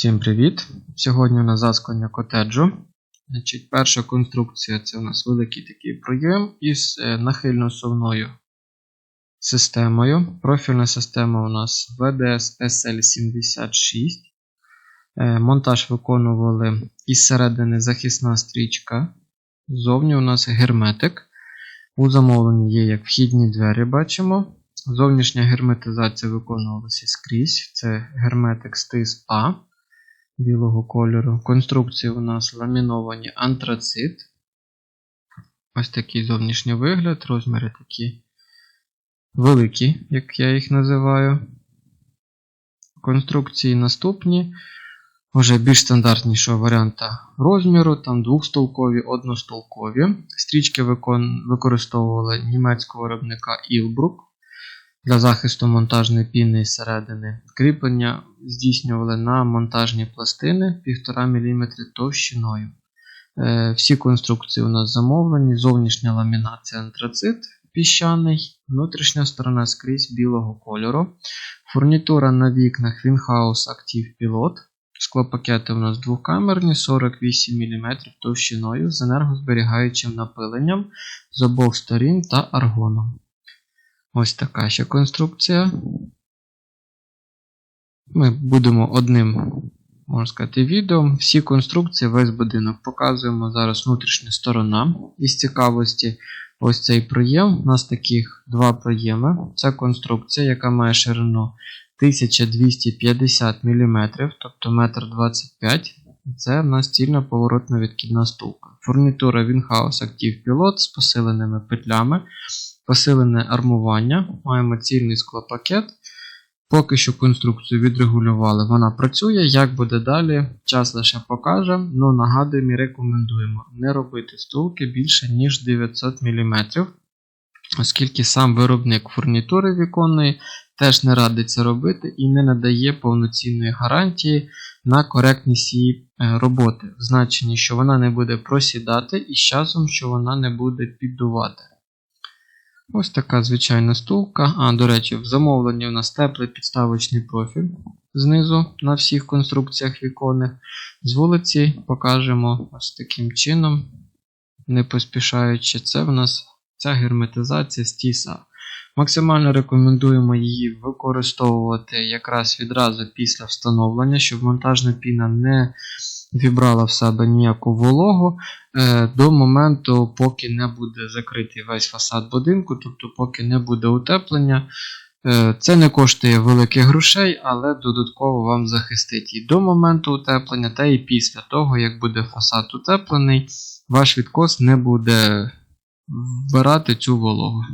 Всім привіт! Сьогодні у нас засклення котеджу. Значить, перша конструкція це у нас великий такий проєм із е, нахильно-совною системою. Профільна система у нас VDS SL76. Е, Монтаж виконували із середини захисна стрічка. Ззовні у нас герметик. У замовленні є як вхідні двері, бачимо. Зовнішня герметизація виконувалася скрізь. Це герметик стис А білого кольору. Конструкції у нас ламіновані антрацит. Ось такий зовнішній вигляд, розміри такі великі, як я їх називаю. Конструкції наступні. Вже більш стандартнішого варіанта розміру, там двохстолкові, одностолкові. Стрічки викон... використовували німецького виробника Ilbruck для захисту монтажної піни зсередини. Кріплення здійснювали на монтажні пластини 1,5 мм товщиною. Е, Всі конструкції у нас замовлені, зовнішня ламінація антрацит піщаний, внутрішня сторона скрізь білого кольору. Фурнітура на вікнах Winhouse Active Pilot. Склопакети у нас двокамерні 48 мм товщиною з енергозберігаючим напиленням з обох сторін та аргоном. Ось така ще конструкція. Ми будемо одним, можна сказати, відео. Всі конструкції, весь будинок показуємо. Зараз внутрішня сторона. Із цікавості, ось цей проєм. У нас таких два проєми. Це конструкція, яка має ширину 1250 мм, тобто 1,25 м. Це в нас стільна поворотна відкидна стулка. Фурнітура Winhouse Active Pilot з посиленими петлями посилене армування, маємо цільний склопакет. Поки що конструкцію відрегулювали, вона працює. Як буде далі, час лише покаже. Ну, нагадуємо і рекомендуємо не робити стулки більше, ніж 900 мм, оскільки сам виробник фурнітури віконної теж не радить це робити і не надає повноцінної гарантії на коректність її роботи. В значенні, що вона не буде просідати, і з часом, що вона не буде піддувати. Ось така звичайна стулка. А, до речі, в замовленні у нас теплий підставочний профіль знизу на всіх конструкціях віконних. З вулиці покажемо ось таким чином, не поспішаючи, це в нас ця герметизація з тіса. Максимально рекомендуємо її використовувати якраз відразу після встановлення, щоб монтажна піна не вібрала в себе ніяку вологу е, до моменту, поки не буде закритий весь фасад будинку, тобто поки не буде утеплення. Е, це не коштує великих грошей, але додатково вам захистить і до моменту утеплення, та і після того, як буде фасад утеплений, ваш відкос не буде вбирати цю вологу.